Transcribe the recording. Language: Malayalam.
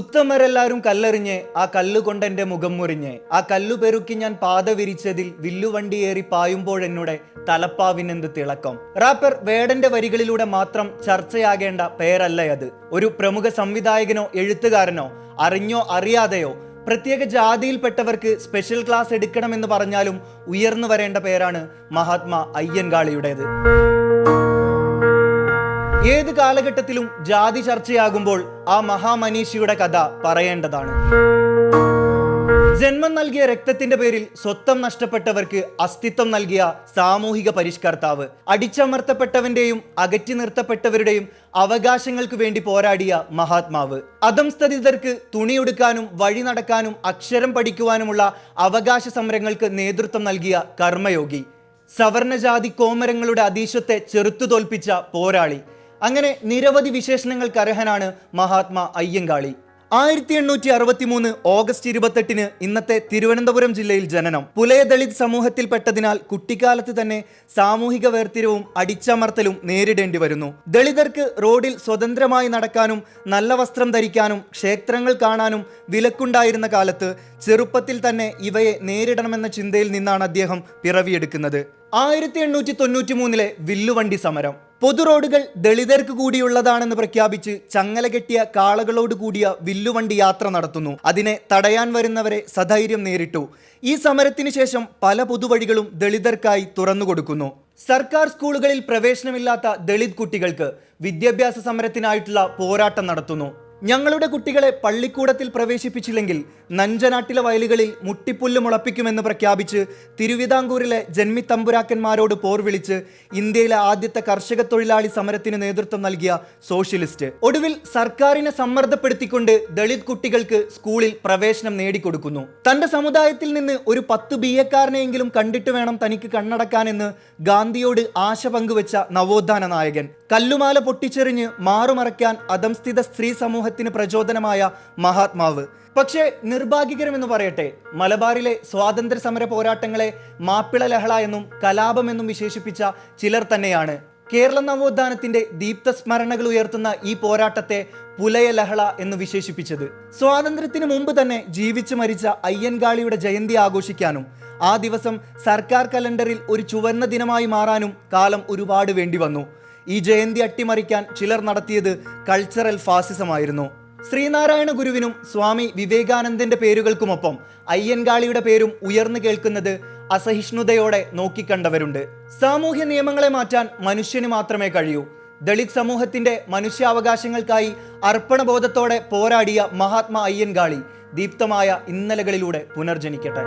ഉത്തമരെല്ലാരും കല്ലെറിഞ്ഞ് ആ കല്ലുകൊണ്ട് എന്റെ മുഖം മുറിഞ്ഞ്. ആ കല്ലു പെരുക്കി ഞാൻ പാത വിരിച്ചതിൽ വില്ലുവണ്ടിയേറി പായുമ്പോഴെന്നുടെ തലപ്പാവിനെന്ത് തിളക്കം. റാപ്പർ വേടന്റെ വരികളിലൂടെ മാത്രം ചർച്ചയാകേണ്ട പേരല്ല അത്. ഒരു പ്രമുഖ സംവിധായകനോ എഴുത്തുകാരനോ അറിഞ്ഞോ അറിയാതെയോ പ്രത്യേക ജാതിയിൽപ്പെട്ടവർക്ക് സ്പെഷ്യൽ ക്ലാസ് എടുക്കണമെന്ന് പറഞ്ഞാലും ഉയർന്നു വരേണ്ട പേരാണ് മഹാത്മാ അയ്യൻകാളിയുടേത് ഏത് കാലഘട്ടത്തിലും ജാതി ചർച്ചയാകുമ്പോൾ ആ മഹാമനീഷിയുടെ കഥ പറയേണ്ടതാണ്. ജന്മം നൽകിയ രക്തത്തിന്റെ പേരിൽ സ്വത്തം നഷ്ടപ്പെട്ടവർക്ക് അസ്തിത്വം നൽകിയ സാമൂഹിക പരിഷ്കർത്താവ് അടിച്ചമർത്തപ്പെട്ടവന്റെയും അകറ്റി നിർത്തപ്പെട്ടവരുടെയും അവകാശങ്ങൾക്ക് വേണ്ടി പോരാടിയ മഹാത്മാവ്. അധംസ്ഥിതർക്ക് തുണിയൊടുക്കാനും വഴി നടക്കാനും അക്ഷരം പഠിക്കുവാനുമുള്ള അവകാശ സമരങ്ങൾക്ക് നേതൃത്വം നൽകിയ കർമ്മയോഗി. സവർണജാതി കോമരങ്ങളുടെ അതീശത്തെ ചെറുത്തു തോൽപ്പിച്ച പോരാളി. അങ്ങനെ നിരവധി വിശേഷണങ്ങൾക്ക് അർഹനാണ് മഹാത്മാ അയ്യങ്കാളി. ആയിരത്തി എണ്ണൂറ്റി അറുപത്തി മൂന്ന് ഓഗസ്റ്റ് ഇരുപത്തെട്ടിന് ഇന്നത്തെ തിരുവനന്തപുരം ജില്ലയിൽ ജനനം. പുലയ ദളിത് സമൂഹത്തിൽപ്പെട്ടതിനാൽ കുട്ടിക്കാലത്ത് തന്നെ സാമൂഹിക വേർതിരിവും അടിച്ചമർത്തലും നേരിടേണ്ടി വരുന്നു. ദളിതർക്ക് റോഡിൽ സ്വതന്ത്രമായി നടക്കാനും നല്ല വസ്ത്രം ധരിക്കാനും ക്ഷേത്രങ്ങൾ കാണാനും വിലക്കുണ്ടായിരുന്ന കാലത്ത് ചെറുപ്പത്തിൽ തന്നെ ഇവയെ നേരിടണമെന്ന ചിന്തയിൽ നിന്നാണ് അദ്ദേഹം പിറവിയെടുക്കുന്നത്. ആയിരത്തി എണ്ണൂറ്റി തൊണ്ണൂറ്റി മൂന്നിലെ വില്ലുവണ്ടി സമരം. പൊതു റോഡുകൾ ദളിതർക്ക് കൂടിയുള്ളതാണെന്ന് പ്രഖ്യാപിച്ച് ചങ്ങല കെട്ടിയ കാളകളോട് കൂടിയ വില്ലുവണ്ടി യാത്ര നടത്തുന്നു. അതിനെ തടയാൻ വരുന്നവരെ സധൈര്യം നേരിട്ടു. ഈ സമരത്തിന് ശേഷം പല പൊതുവഴികളും ദളിതർക്കായി തുറന്നുകൊടുക്കുന്നു. സർക്കാർ സ്കൂളുകളിൽ പ്രവേശനമില്ലാത്ത ദളിത് കുട്ടികൾക്ക് വിദ്യാഭ്യാസ സമരത്തിനായിട്ടുള്ള പോരാട്ടം നടത്തുന്നു. ഞങ്ങളുടെ കുട്ടികളെ പള്ളിക്കൂടത്തിൽ പ്രവേശിപ്പിച്ചില്ലെങ്കിൽ നഞ്ചനാട്ടിലെ വയലുകളിൽ മുട്ടിപ്പുല്ല് മുളപ്പിക്കുമെന്ന് പ്രഖ്യാപിച്ച് തിരുവിതാംകൂറിലെ ജന്മിത്തമ്പുരാക്കന്മാരോട് പോർ വിളിച്ച് ഇന്ത്യയിലെ ആദ്യത്തെ കർഷക തൊഴിലാളി സമരത്തിന് നേതൃത്വം നൽകിയ സോഷ്യലിസ്റ്റ്. ഒടുവിൽ സർക്കാരിനെ സമ്മർദ്ദപ്പെടുത്തിക്കൊണ്ട് ദളിത് കുട്ടികൾക്ക് സ്കൂളിൽ പ്രവേശനം നേടിക്കൊടുക്കുന്നു. തന്റെ സമുദായത്തിൽ നിന്ന് ഒരു പത്ത് ബി എക്കാരനെയെങ്കിലും കണ്ടിട്ട് വേണം തനിക്ക് കണ്ണടക്കാനെന്ന് ഗാന്ധിയോട് ആശ പങ്കുവെച്ച നവോത്ഥാന നായകൻ. കല്ലുമാല പൊട്ടിച്ചെറിഞ്ഞ് മാറുമറയ്ക്കാൻ അധംസ്ഥിത സ്ത്രീ സമൂഹത്തിന് പ്രചോദനമായ മഹാത്മാവ്. പക്ഷേ നിർഭാഗ്യകരമെന്ന് പറയട്ടെ മലബാറിലെ സ്വാതന്ത്ര്യ സമര പോരാട്ടങ്ങളെ മാപ്പിള ലഹള എന്നും കലാപമെന്നും വിശേഷിപ്പിച്ച ചിലർ തന്നെയാണ്. കേരള നവോത്ഥാനത്തിന്റെ ദീപ്ത സ്മരണകൾ ഉയർത്തുന്ന ഈ പോരാട്ടത്തെ പുലയ ലഹള എന്ന് വിശേഷിപ്പിച്ചത്. സ്വാതന്ത്ര്യത്തിന് മുമ്പ് തന്നെ ജീവിച്ചു മരിച്ച അയ്യൻകാളിയുടെ ജയന്തി ആഘോഷിക്കാനും ആ ദിവസം സർക്കാർ കലണ്ടറിൽ ഒരു ചുവന്ന ദിനമായി മാറാനും കാലം ഒരുപാട് വേണ്ടി വന്നു ഈ ജയന്തി അട്ടിമറിക്കാൻ ചിലർ നടത്തിയത് കൾച്ചറൽ ഫാസിസമായിരുന്നു ശ്രീനാരായണ ഗുരുവിനും സ്വാമി വിവേകാനന്ദന്റെ പേരുകൾക്കുമൊപ്പം അയ്യൻകാളിയുടെ പേരും ഉയർന്നു കേൾക്കുന്നത് അസഹിഷ്ണുതയോടെ നോക്കിക്കണ്ടവരുണ്ട്. സാമൂഹ്യ നിയമങ്ങളെ മാറ്റാൻ മനുഷ്യന് മാത്രമേ കഴിയൂ. ദളിത് സമൂഹത്തിന്റെ മനുഷ്യാവകാശങ്ങൾക്കായി അർപ്പണബോധത്തോടെ പോരാടിയ മഹാത്മാ അയ്യൻകാളി ദീപ്തമായ ഇന്നലകളിലൂടെ പുനർജനിക്കട്ടെ.